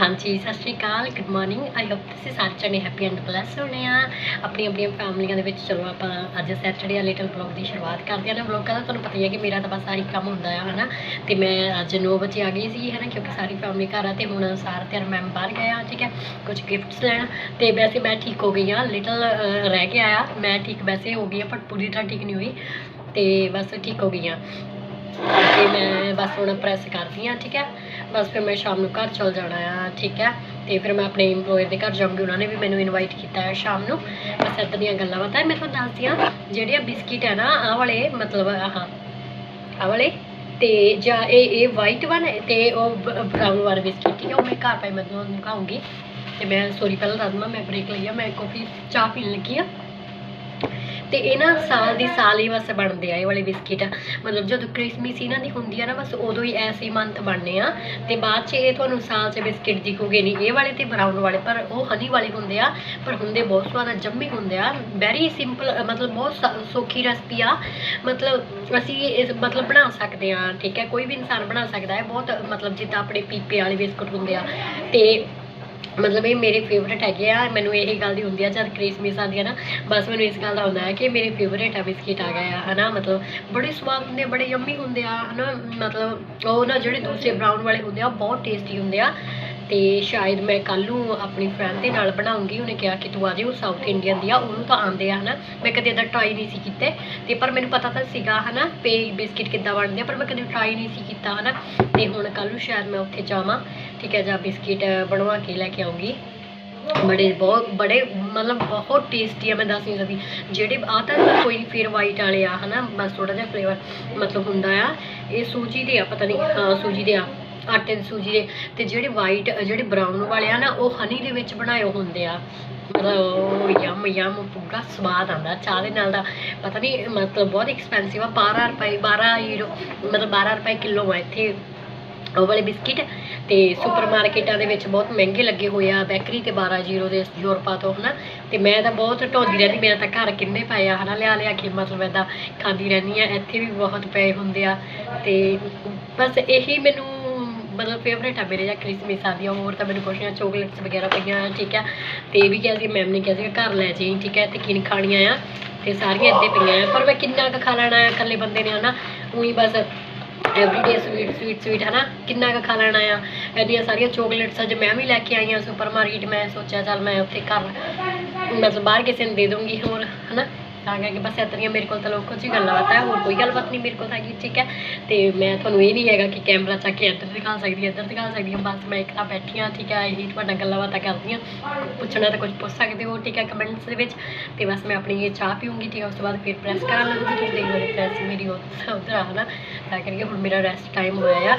ਹਾਂਜੀ, ਸਤਿ ਸ਼੍ਰੀ ਅਕਾਲ ਗੁੱਡ ਮਾਰਨਿੰਗ ਆਈ ਹੋਪ ਤੁਸੀਂ ਸਾਰੇ ਜਣੇ ਹੈਪੀ ਐਂਡ ਬਲੈਸ ਹੋਣੇ ਆ। ਆਪਣੀ ਆਪਣੀਆਂ ਫੈਮਲੀਆਂ ਦੇ ਵਿੱਚ ਚਲੋ ਆਪਾਂ ਅੱਜ ਸੈਟਰਡੇ ਆ ਲਿਟਲ ਬਲੌਗ ਦੀ ਸ਼ੁਰੂਆਤ ਕਰਦੇ ਆ ਨਾ। ਬਲੌਗ ਦਾ ਤੁਹਾਨੂੰ ਪਤਾ ਹੀ ਹੈ ਕਿ ਮੇਰਾ ਤਾਂ ਬਸ ਸਾਰੀ ਕੰਮ ਹੁੰਦਾ ਆ, ਹਨਾ। ਤੇ ਮੈਂ ਅੱਜ 9 ਵਜੇ ਆ ਗਈ ਸੀ, ਹਨਾ, ਕਿਉਂਕਿ ਸਾਰੀ ਫੈਮਲੀ ਘਰ ਆ ਤੇ ਹੁਣ ਸਾਰ ਤੇ ਮੈਂ ਬਾਹਰ ਗਏ ਗਿਆ ਠੀਕ ਹੈ। ਕੁਝ ਗਿਫਟਸ ਲੈਣ। ਤੇ ਵੈਸੇ ਮੈਂ ਠੀਕ ਹੋ ਗਈ ਆ ਲਿਟਲ ਰਹਿ ਗਿਆ ਆ ਮੈਂ ਠੀਕ ਵੈਸੇ ਹੋ ਗਈ ਆ ਪਰ ਪੂਰੀ ਤਰ੍ਹਾਂ ਠੀਕ ਨਹੀਂ ਹੋਈ। ਤੇ ਬਸ ਠੀਕ ਹੋ ਗਈ ਆ। ਤੇ ਮੈਂ ਬਸ ਹੁਣ ਪ੍ਰੈਸ ਕਰਦੀ ਆ ਠੀਕ ਹੈ? ਬਸ ਫਿਰ ਮੈਂ ਸ਼ਾਮ ਨੂੰ ਘਰ ਚਲ ਜਾਣਾ ਆ, ਠੀਕ ਹੈ? ਤੇ ਫਿਰ ਮੈਂ ਆਪਣੇ EMPLOYER ਦੇ ਘਰ ਜਾਊਂਗੀ, ਉਹਨਾਂ ਨੇ ਵੀ ਮੈਨੂੰ ਇਨਵਾਈਟ ਕੀਤਾ ਹੈ ਸ਼ਾਮ ਨੂੰ। ਬਸ ਇੱਦਾਂ ਦੀਆਂ ਗੱਲਾਂ ਬਾਤਾਂ ਮੈਂ ਤੁਹਾਨੂੰ ਦੱਸਦੀ ਆ ਜਿਹੜੇ ਆ ਬਿਸਕਿਟ ਹੈ ਨਾ, ਆਹ ਵਾਲੇ, ਮਤਲਬ ਆਹ ਆਹ ਵਾਲੇ, ਤੇ ਜਾਂ ਇਹ ਇਹ ਵਾਈਟ ਵਨ ਤੇ ਉਹ ਬਰਾਊਨ ਵਾਲਾ ਬਿਸਕਿਟ ਠੀਕ ਹੈ? ਉਹ ਮੈਂ ਘਰ ਪਾਈ ਮੈਂ ਤੁਹਾਨੂੰ ਖਾਊਂਗੀ ਤੇ ਮੈਂ ਸੋਰੀ ਪਹਿਲਾਂ ਦੱਸ ਦਵਾਂ ਮੈਂ ਬ੍ਰੇਕ ਲਈ ਆ, ਮੈਂ ਕਾਫੀ ਚਾਹ ਪੀਣ ਲੱਗੀ ਆ। ਤੇ ਇਹ ਨਾ ਸਾਲ ਦੀ ਸਾਲ ਹੀ ਬਸ ਬਣਦੇ ਆ, ਇਹ ਵਾਲੇ ਬਿਸਕਿਟ। ਮਤਲਬ ਜਦੋਂ ਕ੍ਰਿਸਮਸ ਇਹਨਾਂ ਦੀ ਹੁੰਦੀ ਆ ਨਾ, ਬਸ ਉਦੋਂ ਹੀ ਐਸੇ ਹੀ ਮੰਥ ਬਣਨੇ ਆ। ਤੇ ਬਾਅਦ ਚ ਇਹ ਤੁਹਾਨੂੰ ਸਾਲ ਚ ਬਿਸਕਿਟ ਦਿਖੂਗੇ ਨਹੀਂ। ਇਹ ਵਾਲੇ ਤੇ ਬਰਾਊਨ ਵਾਲੇ, ਪਰ ਉਹ ਹਨੀ ਵਾਲੇ ਹੁੰਦੇ ਆ, ਪਰ ਹੁੰਦੇ ਬਹੁਤ ਸਵਾਦ ਜੰਮੀ ਹੁੰਦੇ ਆ। ਵੈਰੀ ਸਿੰਪਲ ਮਤਲਬ ਬਹੁਤ ਸੌ- ਸੌਖੀ ਰੈਸਪੀ ਆ। ਮਤਲਬ ਅਸੀਂ ਇਸ, ਮਤਲਬ ਬਣਾ ਸਕਦੇ ਆ, ਠੀਕ ਹੈ। ਕੋਈ ਵੀ ਇਨਸਾਨ ਬਣਾ ਸਕਦਾ ਹੈ। ਬਹੁਤ, ਮਤਲਬ ਜਿੱਦਾਂ ਆਪਣੇ ਪੀਪੇ ਵਾਲੇ ਬਿਸਕੁਟ ਹੁੰਦੇ ਆ। ਤੇ ਮਤਲਬ ਇਹ ਮੇਰੇ ਫੇਵਰੇਟ ਹੈਗੇ ਆ, ਮੈਨੂੰ ਇਹ ਗੱਲ ਦੀ ਹੁੰਦੀ ਆ, ਜਦ ਕ੍ਰਿਸਮਸ ਆਉਂਦੀ ਆ ਨਾ, ਬਸ ਮੈਨੂੰ ਇਸ ਗੱਲ ਦਾ ਹੁੰਦਾ ਹੈ ਕਿ ਮੇਰੇ ਫੇਵਰੇਟ ਆ ਬਿਸਕਿਟ ਆ ਗਏ ਆ, ਹਨਾ, ਮਤਲਬ ਬੜੇ ਸਵਾਦ ਹੁੰਦੇ ਆ, ਬੜੇ ਯੰਮੀ ਹੁੰਦੇ ਆ, ਹਨਾ, ਮਤਲਬ ਉਹ ਨਾ ਜਿਹੜੇ ਦੂਸਰੇ ਬਰਾਊਨ ਵਾਲੇ ਹੁੰਦੇ ਆ ਬਹੁਤ ਟੇਸਟੀ ਹੁੰਦੇ ਆ। ਤੇ ਸ਼ਾਇਦ ਮੈਂ ਕੱਲ ਨੂੰ ਆਪਣੀ ਫਰੈਂਡ ਦੇ ਨਾਲ ਬਣਾਉਂਗੀ, ਉਹਨੇ ਕਿਹਾ ਕਿ ਤੂੰ ਆ ਜਾਓ ਸਾਊਥ ਇੰਡੀਅਨ ਦੀ ਆ, ਉਹਨੂੰ ਤਾਂ ਆਉਂਦੇ ਆ ਹਨਾ। ਮੈਂ ਕਦੇ ਇਦਾਂ ਟਰਾਈ ਨਹੀਂ ਸੀ ਕੀਤੇ। ਤੇ ਪਰ ਮੈਨੂੰ ਪਤਾ ਤਾਂ ਸੀਗਾ ਹਨਾ ਪੇ ਬਿਸਕਿਟ ਕਿੱਦਾਂ ਬਣਦੇ ਆ, ਪਰ ਮੈਂ ਕਦੇ ਟਰਾਈ ਨਹੀਂ ਸੀ ਕੀਤਾ ਹਨਾ। ਤੇ ਹੁਣ ਕੱਲ ਨੂੰ ਸ਼ਾਇਦ ਮੈਂ ਉੱਥੇ ਜਾਵਾਂ। ਠੀਕ ਹੈ, ਜਾਂ ਬਿਸਕਿਟ ਬਣਵਾ ਕੇ ਲੈ ਕੇ ਆਉਂਗੀ। ਬੜੇ, ਬਹੁਤ, ਬੜੇ, ਮਤਲਬ ਬਹੁਤ ਟੇਸਟੀ ਆ, ਮੈਂ ਦੱਸ ਨਹੀਂ ਸਕਦੀ। ਜਿਹੜੇ ਆ ਤਾਂ ਕੋਈ ਫਿਰ ਵਾਈਟ ਵਾਲੇ ਆ ਹਨਾ, ਬਸ ਥੋੜਾ ਜਿਹਾ ਫਲੇਵਰ ਮਤਲਬ ਹੁੰਦਾ ਆ। ਇਹ ਸੂਜੀ ਦੇ ਆ, ਪਤਾ ਨਹੀਂ, ਹਾਂ, ਸੂਜੀ ਦੇ ਆ। ਆਟੇ ਦੀ ਸੂਜੀ ਦੇ, ਤੇ ਜਿਹੜੇ ਵਾਈਟ ਜਿਹੜੇ ਬਰਾਊਨ ਵਾਲੇ ਆ ਨਾ, ਉਹ ਹਨੀ ਦੇ ਵਿੱਚ ਬਣਾਏ ਹੁੰਦੇ ਆ। ਮਤਲਬ ਉਹ ਯਮ ਯਮ ਪੂਰਾ ਸਵਾਦ ਆਉਂਦਾ ਚਾਹ ਦੇ ਨਾਲ ਦਾ। ਪਤਾ ਨਹੀਂ ਮਤਲਬ ਬਹੁਤ ਐਕਸਪੈਂਸਿਵ ਆ 12 ਰੁਪਏ 12 ਯੂਰੋ ਮਤਲਬ 12 ਰੁਪਏ ਕਿਲੋ ਆ ਇੱਥੇ। ਉਹ ਵਾਲੇ ਬਿਸਕਿਟ, ਤੇ ਸੁਪਰ ਮਾਰਕੀਟਾਂ ਦੇ ਵਿੱਚ ਬਹੁਤ ਮਹਿੰਗੇ ਲੱਗੇ ਹੋਏ ਆ, ਬੇਕਰੀ ਤੇ 12 ਜ਼ੀਰੋ ਦੇ ਯੂਰਪਾ ਤੋਂ, ਹਨਾ। ਤੇ ਮੈਂ ਤਾਂ ਬਹੁਤ ਢੋਂਦੀ ਰਹਿੰਦੀ, ਮੇਰਾ ਤਾਂ ਘਰ ਕਿੰਨੇ ਪਏ ਆ, ਹਨਾ, ਲਿਆ ਲਿਆ ਕੇ ਮਤਲਬ ਏਦਾਂ ਖਾਂਦੀ ਰਹਿੰਦੀ ਆ। ਇੱਥੇ ਵੀ ਬਹੁਤ ਪਏ ਹੁੰਦੇ ਆ, ਤੇ ਬਸ ਇਹੀ ਮੈਨੂੰ ਮਤਲਬ ਫੇਵਰੇਟ ਆ ਮੇਰੇ ਜਾਂ ਕ੍ਰਿਸਮਸ ਆਦੀਆਂ ਹੋਰ ਤਾਂ ਮੈਨੂੰ ਕੁਛ ਨਹੀਂ ਚੋਕਲੇਟਸ ਵਗੈਰਾ ਪਈਆਂ, ਠੀਕ ਆ। ਤੇ ਇਹ ਵੀ ਕਿਹਾ ਸੀ ਮੈਮ ਨੇ ਕਿਹਾ ਸੀ ਘਰ ਲੈ ਜਾਈਂ, ਠੀਕ ਹੈ ਤੇ ਕਿਨ ਖਾਣੀਆਂ ਆ, ਤੇ ਸਾਰੀਆਂ ਇੱਦੇ ਪਈਆਂ ਆ। ਪਰ ਮੈਂ ਕਿੰਨਾ ਕੁ ਖਾ ਲੈਣਾ ਆ, ਇਕੱਲੇ ਬੰਦੇ ਨੇ, ਹਨਾ? ਉਹੀ ਬਸ ਐਵਰੀਡੇ ਸਵੀਟ ਸਵੀਟ ਸਵੀਟ ਹਨਾ? ਕਿੰਨਾ ਕੁ ਖਾ ਲੈਣਾ ਆ। ਇੰਨੀਆਂ ਸਾਰੀਆਂ ਚੋਕਲੇਟਸ ਅੱਜ ਮੈਂ ਵੀ ਲੈ ਕੇ ਆਈ ਆ ਸੁਪਰ ਮਾਰਕੀਟ ਮੈਂ ਸੋਚਿਆ ਚੱਲ ਮੈਂ ਉੱਥੇ ਘਰ, ਮਤਲਬ ਬਾਹਰ ਕਿਸੇ ਨੂੰ ਦੇ ਦੂੰਗੀ ਹੋਰ, ਹਨਾ? ਤਾਂ ਕਰਕੇ ਬਸ ਇਤਨੀਆਂ ਮੇਰੇ ਕੋਲ ਤਾਂ ਲੋਕ ਕੁਝ ਗੱਲਾਂ ਬਾਤਾਂ ਹੈ, ਹੋਰ ਕੋਈ ਗੱਲਬਾਤ ਨਹੀਂ ਮੇਰੇ ਕੋਲ ਹੈਗੀ, ਠੀਕ ਹੈ? ਤੇ ਮੈਂ ਤੁਹਾਨੂੰ ਇਹ ਨਹੀਂ ਹੈਗਾ ਕਿ ਕੈਮਰਾ ਚੱਕ ਕੇ ਇੱਧਰ ਦਿਖਾ ਸਕਦੀ ਹਾਂ, ਇੱਧਰ ਦਿਖਾ ਸਕਦੀ ਹਾਂ, ਬਸ ਮੈਂ ਇੱਕ ਤਾਂ ਬੈਠੀ ਹਾਂ, ਠੀਕ ਹੈ? ਇਹੀ ਤੁਹਾਡਾ ਗੱਲਾਂ ਬਾਤਾਂ ਕਰਦੀ ਹਾਂ। ਪੁੱਛਣਾ ਤਾਂ ਕੁਝ ਪੁੱਛ ਸਕਦੇ ਹੋ, ਠੀਕ ਹੈ ਕਮੈਂਟਸ ਦੇ ਵਿੱਚ। ਤੇ ਬਸ ਮੈਂ ਆਪਣੀ ਇਹ ਚਾਹ ਪੀਉਂਗੀ ਠੀਕ ਹੈ? ਉਸ ਤੋਂ ਬਾਅਦ ਫਿਰ ਪ੍ਰੈਸ ਕਰਨ ਲੱਗੂਗੀ ਤੁਸੀਂ ਦੇਖ ਲਓ ਪ੍ਰੈਸ ਮੇਰੀ ਉਧਰ ਆ ਨਾ। ਤਾਂ ਕਰਕੇ ਹੁਣ ਮੇਰਾ ਰੈਸਟ ਟਾਈਮ ਹੋਇਆ ਆ।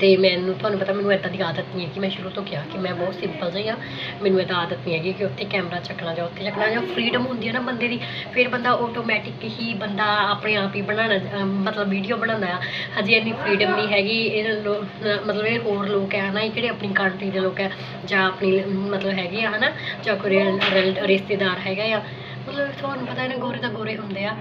ਤੇ ਮੈਨੂੰ, ਤੁਹਾਨੂੰ ਪਤਾ ਮੈਨੂੰ ਇੱਦਾਂ ਦੀ ਆਦਤ ਨਹੀਂ ਹੈ ਕਿ ਮੈਂ ਸ਼ੁਰੂ ਤੋਂ ਕਿਹਾ ਕਿ ਮੈਂ ਬਹੁਤ ਸਿੰਪਲ ਜਿਹੀ ਹਾਂ। ਮੈਨੂੰ ਇੱਦਾਂ ਆਦਤ ਨਹੀਂ ਹੈਗੀ ਕਿ ਉੱਥੇ ਕੈਮਰਾ ਚੱਕਣਾ ਜਾਂ ਉੱਥੇ ਚੱਕਣਾ ਜਾਂ ਫਰੀਡਮ ਹੁੰਦੀ ਹੈ ਨਾ ਬੰਦੇ ਦੀ, ਫਿਰ ਬੰਦਾ ਆਟੋਮੈਟਿਕ ਹੀ ਬੰਦਾ ਆਪਣੇ ਆਪ ਹੀ ਬਣਾਣਾ ਮਤਲਬ ਵੀਡੀਓ ਬਣਾਉਂਦਾ ਆ। ਹਜੇ ਇੰਨੀ ਫਰੀਡਮ ਨਹੀਂ ਹੈਗੀ, ਇਹ ਮਤਲਬ ਇਹ ਹੋਰ ਲੋਕ ਆ ਨਾ ਜਿਹੜੇ ਆਪਣੀ ਕੰਟਰੀ ਦੇ ਲੋਕ ਆ ਜਾਂ ਆਪਣੀ ਮਤਲਬ ਹੈਗੇ ਆ ਹਨਾ ਚਾਹ ਕੋਈ ਰਿਸ਼ਤੇਦਾਰ ਹੈਗਾ ਆ। ਮਤਲਬ ਤੁਹਾਨੂੰ ਪਤਾ ਨਾ ਗੋਰੇ ਤਾਂ ਗੋਰੇ ਹੁੰਦੇ ਆ।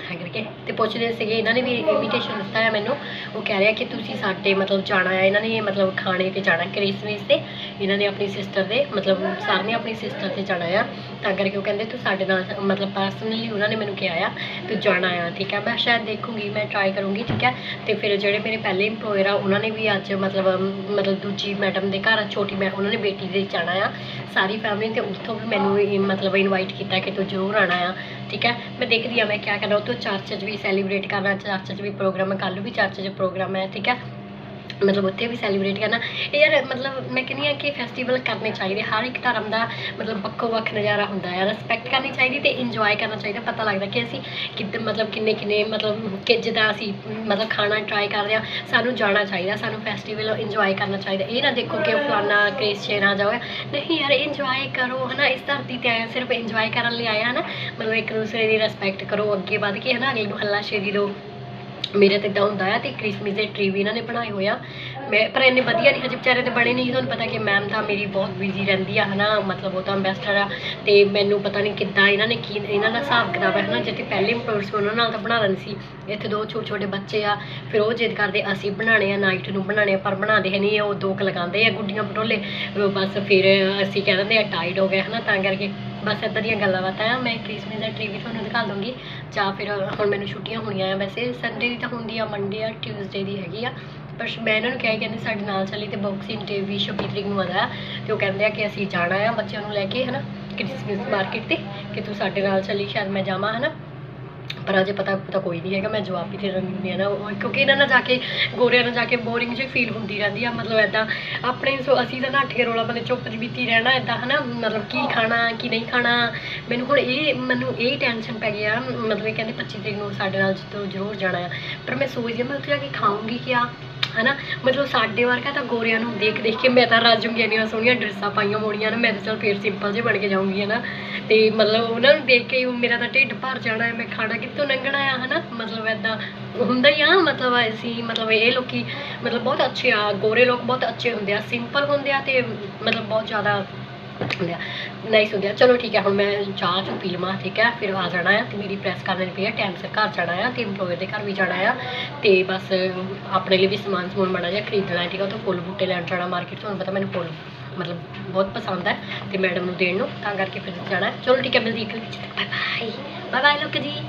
ਹੈ ਕਰਕੇ ਤੇ ਪੁੱਛਦੇ ਸੀਗੇ, ਇਹਨਾਂ ਨੇ ਵੀ ਇਨਵੀਟੇਸ਼ਨ ਦਿੱਤਾ ਹੈ ਮੈਨੂੰ। ਉਹ ਕਹਿ ਰਿਹਾ ਕਿ ਤੁਸੀਂ ਸਾਡੇ ਮਤਲਬ ਜਾਣਾ ਹੈ, ਇਹਨਾਂ ਨੇ ਮਤਲਬ ਖਾਣੇ ਤੇ ਜਾਣਾ ਕ੍ਰਿਸਮਸ ਤੇ। ਇਹਨਾਂ ਨੇ ਆਪਣੀ ਸਿਸਟਰ ਦੇ, ਮਤਲਬ ਸਾਰ ਨੇ ਆਪਣੀ ਸਿਸਟਰ ਤੇ ਜਾਣਾ ਆ। ਤਾਂ ਕਰਕੇ ਉਹ ਕਹਿੰਦੇ, ਤੂੰ ਸਾਡੇ ਨਾਲ, ਮਤਲਬ ਪਰਸਨਲੀ ਉਹਨਾਂ ਨੇ ਮੈਨੂੰ ਕਿਹਾ ਆ ਤੂੰ ਜਾਣਾ ਆ, ਠੀਕ ਹੈ ਮੈਂ ਸ਼ਾਇਦ ਦੇਖੂੰਗੀ, ਮੈਂ ਟਰਾਈ ਕਰੂੰਗੀ, ਠੀਕ ਹੈ ਤੇ ਫਿਰ ਜਿਹੜੇ ਮੇਰੇ ਪਹਿਲੇ EMPLOYER ਆ, ਉਹਨਾਂ ਨੇ ਵੀ ਅੱਜ ਮਤਲਬ ਮਤਲਬ ਦੂਜੀ ਮੈਡਮ ਦੇ ਘਰ, ਛੋਟੀ ਮੈਂ, ਉਹਨਾਂ ਨੇ ਬੇਟੀ ਦੇ ਜਾਣਾ ਆ। ਸਾਰੀ ਫੈਮਿਲੀ ਤੇ ਉੱਥੋਂ ਵੀ ਮੈਨੂੰ ਮਤਲਬ ਇਨਵਾਈਟ ਕੀਤਾ ਕਿ ਤੂੰ ਜ਼ਰੂਰ ਆਣਾ ਆ। ਠੀਕ ਹੈ? ਮੈਂ ਦੇਖਦੀ ਆ ਮੈਂ ਕਿਆ ਕਰਨਾ ਉੱਥੋਂ ਚਰਚ 'ਚ ਵੀ ਸੈਲੀਬ੍ਰੇਟ ਕਰਨਾ ਚਰਚ 'ਚ ਵੀ ਪ੍ਰੋਗਰਾਮ ਹੈ, ਕੱਲ੍ਹ ਵੀ ਚਰਚ 'ਚ ਪ੍ਰੋਗਰਾਮ ਹੈ, ਠੀਕ ਹੈ? ਮਤਲਬ ਉੱਥੇ ਵੀ ਸੈਲੀਬ੍ਰੇਟ ਕਰਨਾ। ਇਹ ਯਾਰ ਮਤਲਬ ਮੈਂ ਕਹਿੰਦੀ ਆ ਕਿ ਫੈਸਟੀਵਲ ਕਰਨੇ ਚਾਹੀਦੇ। ਹਰ ਇੱਕ ਧਰਮ ਦਾ ਮਤਲਬ ਵੱਖੋ ਵੱਖ ਨਜ਼ਾਰਾ ਹੁੰਦਾ ਹੈ। ਰਿਸਪੈਕਟ ਕਰਨੀ ਚਾਹੀਦੀ ਤੇ ਇੰਜੋਏ ਕਰਨਾ ਚਾਹੀਦਾ। ਪਤਾ ਲੱਗਦਾ ਕਿ ਅਸੀਂ ਕਿਤੇ ਮਤਲਬ ਕਿੰਨੇ ਕਿੰਨੇ ਮਤਲਬ ਕਿ ਜਿੱਦਾਂ ਅਸੀਂ ਮਤਲਬ ਖਾਣਾ ਟਰਾਈ ਰਹੇ ਆ ਸਾਨੂੰ ਜਾਣਾ ਚਾਹੀਦਾ। ਸਾਨੂੰ ਫੈਸਟੀਵਲ ਇੰਜੋਏ ਕਰਨਾ ਚਾਹੀਦਾ। ਇਹ ਨਾ ਦੇਖੋ ਕਿ ਉਹ ਫਲਾਨਾ ਕ੍ਰਿਸਚੀਅਨ ਆ ਜਾਓਗੇ ਨਹੀਂ ਯਾਰ ਇੰਜੋਏ ਕਰੋ, ਹਨਾ? ਇਸ ਧਰਤੀ ਤੇ ਆਇਆ ਸਿਰਫ ਇੰਜੋਏ ਕਰਨ ਲਈ ਆਇਆ ਹਨਾ? ਮਤਲਬ ਇੱਕ ਦੂਸਰੇ ਦੀ ਰਿਸਪੈਕਟ ਕਰੋ। ਅੱਗੇ ਵੱਧ ਕੇ, ਹਨਾ? ਅਗਲੇ ਨੂੰ ਹੱਲਾ ਸ਼ੇਰੀ ਦਿਓ ਮੇਰੇ ਤੇ ਇਦਾਂ ਹੁੰਦਾ ਆ ਤੇ ਕ੍ਰਿਸਮਸ ਦੇ ਟਰੀ ਵੀ ਇਹਨਾਂ ਨੇ ਬਣਾਏ ਹੋਏ ਆ। ਮੈਂ ਪਰ ਇੰਨੇ ਵਧੀਆ ਨਹੀਂ, ਹਜੇ ਵਿਚਾਰੇ ਤੇ ਬਣੇ ਨਹੀਂ ਤੁਹਾਨੂੰ ਪਤਾ ਕਿ ਮੈਮ ਤਾਂ ਮੇਰੀ ਬਹੁਤ ਬਿਜ਼ੀ ਰਹਿੰਦੀ ਆ, ਹਨਾ, ਮਤਲਬ ਉਹ ਤਾਂ ਅੰਬੈਸਡਰ ਆ ਤੇ ਮੈਨੂੰ ਪਤਾ ਨਹੀਂ ਕਿੱਦਾਂ ਇਹਨਾਂ ਨੇ ਕੀ ਇਹਨਾਂ ਦਾ ਹਿਸਾਬ ਕਿਤਾਬ ਹੈ ਹਨਾ ਜਿੱਥੇ ਪਹਿਲੇ ਇੰਪਲੋਰ ਉਹਨਾਂ ਨਾਲ ਤਾਂ ਬਣਾ ਲੈਣੀ ਸੀ। ਇੱਥੇ ਦੋ ਛੋਟੇ ਛੋਟੇ ਬੱਚੇ ਆ, ਫਿਰ ਉਹ ਜਿੱਦ ਕਰਦੇ ਅਸੀਂ ਬਣਾਣੇ ਆ ਨਾਈਟ ਨੂੰ ਬਣਾਣੇ ਆ, ਪਰ ਬਣਾਉਂਦੇ ਹੈ ਨਹੀਂ, ਉਹ ਦੋ ਕੁ ਲਗਾਉਂਦੇ ਆ ਗੁੱਡੀਆਂ ਪਟੋਲੇ ਬਸ ਫਿਰ ਅਸੀਂ ਕਹਿ ਦਿੰਦੇ ਆ ਟਾਈਟ ਹੋ ਗਏ, ਹਨਾ, ਤਾਂ ਕਰਕੇ ਬਸ ਇੱਦਾਂ ਦੀਆਂ ਗੱਲਾਂ ਬਾਤਾਂ ਆ, ਮੈਂ ਕ੍ਰਿਸਮਸ ਦਾ ਟ੍ਰੀ ਵੀ ਤੁਹਾਨੂੰ ਦਿਖਾ ਦੂੰਗੀ ਜਾਂ ਫਿਰ ਹੁਣ ਮੈਨੂੰ ਛੁੱਟੀਆਂ ਹੋਣੀਆਂ ਆ ਵੈਸੇ ਸੰਡੇ ਦੀ ਤਾਂ ਹੁੰਦੀ ਆ ਮੰਡੇ ਆ ਟਿਊਜ਼ਡੇ ਦੀ ਹੈਗੀ ਆ, ਪਰ ਮੈਂ ਇਹਨਾਂ ਨੂੰ ਕਿਹਾ ਕਹਿੰਦੇ ਸਾਡੇ ਨਾਲ ਚੱਲੀ ਤੇ ਬਾਕਸਿੰਗ ਡੇ ਵੀ 26 ਤਰੀਕ ਨੂੰ ਆਦਾ ਤੇ ਉਹ ਕਹਿੰਦੇ ਆ ਕਿ ਅਸੀਂ ਜਾਣਾ ਆ ਬੱਚਿਆਂ ਨੂੰ ਲੈ ਕੇ, ਹਨਾ, ਕ੍ਰਿਸਮਸ ਮਾਰਕੀਟ ਤੇ, ਕਿ ਤੂੰ ਸਾਡੇ ਨਾਲ ਚੱਲੀ, ਸ਼ਾਇਦ ਮੈਂ ਜਾਵਾਂ, ਹਨਾ। ਪਰ ਅਜੇ ਪਤਾ ਪਤਾ ਕੋਈ ਨਹੀਂ ਹੈਗਾ ਮੈਂ ਜਵਾਬ ਹੀ ਦੇ ਹੁੰਦੀ ਆ ਨਾ ਉਹ- ਕਿਉਂਕਿ ਇਹਨਾਂ ਨਾਲ ਜਾ ਕੇ ਗੋਰਿਆਂ ਨਾਲ ਜਾ ਕੇ ਬੋਰਿੰਗ ਜਿਹੀ ਫੀਲ ਹੁੰਦੀ ਰਹਿੰਦੀ ਆ ਮਤਲਬ ਐਦਾਂ ਆਪਣੇ ਸੋ ਅਸੀਂ ਤਾਂ ਨੱਠ ਕੇ ਰੋਲਾ ਬੰਦੇ ਚੁੱਪ ਜਬੀਤੀ ਰਹਿਣਾ ਐਦਾਂ ਹਨਾ ਮਤਲਬ ਕੀ ਖਾਣਾ ਕੀ ਨਹੀਂ ਖਾਣਾ। ਮੈਨੂੰ ਹੁਣ ਇਹ ਮੈਨੂੰ ਇਹ ਟੈਨਸ਼ਨ ਪੈ ਗਈ ਆ ਮਤਲਬ ਇਹ ਕਹਿੰਦੇ 25 ਤਰੀਕ ਨੂੰ ਸਾਡੇ ਨਾਲ ਜਦੋਂ ਜ਼ਰੂਰ ਜਾਣਾ ਆ। ਪਰ ਮੈਂ ਸੋਚਦੀ ਆ ਮੈਂ ਉੱਥੇ ਜਾ ਕੇ ਖਾਊਂਗੀ ਕਿਆ? ਹਨਾ? ਮਤਲਬ ਸਾਡੇ ਵਰਗਾ ਤਾਂ ਗੋਰਿਆਂ ਨੂੰ ਦੇਖ ਦੇਖ ਕੇ ਮੈਂ ਤਾਂ ਰਾਜੂਗੀ ਇੰਨੀਆਂ ਸੋਹਣੀਆਂ ਡਰੈਸਾਂ ਪਾਈਆਂ ਹੋਣੀਆਂ ਨਾ, ਮੈਂ ਤਾਂ ਚਲ ਫੇਰ ਸਿੰਪਲ ਜੇ ਬਣ ਕੇ ਜਾਊਂਗੀ, ਹਨਾ? ਤੇ ਮਤਲਬ ਉਹਨਾਂ ਨੂੰ ਦੇਖ ਕੇ ਮੇਰਾ ਤਾਂ ਢਿੱਡ ਭਰ ਜਾਣਾ ਹੈ, ਮੈਂ ਖਾਣਾ ਕਿੱਥੋਂ ਲੰਘਣਾ ਆ, ਹਨਾ? ਮਤਲਬ ਐਦਾਂ ਹੁੰਦਾ ਹੀ ਆ, ਮਤਲਬ ਅਸੀਂ, ਮਤਲਬ ਇਹ ਲੋਕੀ, ਮਤਲਬ ਬਹੁਤ ਅੱਛੇ ਆ, ਗੋਰੇ ਲੋਕ ਬਹੁਤ ਅੱਛੇ ਹੁੰਦੇ ਆ ਸਿੰਪਲ ਹੁੰਦੇ ਆ ਤੇ ਮਤਲਬ ਬਹੁਤ ਜ਼ਿਆਦਾ ਹੁੰਦੇ ਆ। ਨਾਈਸ ਹੁੰਦੇ ਆ ਚਲੋ ਠੀਕ ਹੈ, ਹੁਣ ਮੈਂ ਚਾਹ ਚੁ ਪੀ ਲਵਾਂ, ਠੀਕ ਹੈ। ਫਿਰ ਆ ਜਾਣਾ ਆ ਤੇ ਮੇਰੀ ਪ੍ਰੈਸ ਲਈ ਪਈ ਹੈ ਟਾਈਮ ਸਿਰ ਘਰ ਜਾਣਾ ਆ ਤੇ ਇੰਪਲੋਇਰ ਦੇ ਘਰ ਵੀ ਜਾਣਾ ਆ ਤੇ ਬਸ ਆਪਣੇ ਲਈ ਵੀ ਸਮਾਨ ਸਮੂਨ ਮਾੜਾ ਜਿਹਾ ਖਰੀਦਣਾ ਹੈ ਠੀਕ ਹੈ। ਉੱਥੋਂ ਫੁੱਲ ਬੂਟੇ ਲੈਣ ਜਾਣਾ ਮਾਰਕੀਟ ਤੁਹਾਨੂੰ ਪਤਾ ਮੈਨੂੰ ਫੁੱਲ ਮਤਲਬ ਬਹੁਤ ਪਸੰਦ ਹੈ ਤੇ ਮੈਡਮ ਨੂੰ ਦੇਣ ਨੂੰ, ਤਾਂ ਕਰਕੇ ਫਿਰ ਜਾਣਾ। ਚਲੋ ਠੀਕ ਹੈ, ਮਿਲਦੀ ਇੱਕ ਬਾਏ ਬਾਏ ਬਾਏ ਬਾਏ ਲੋਕ ਜੀ।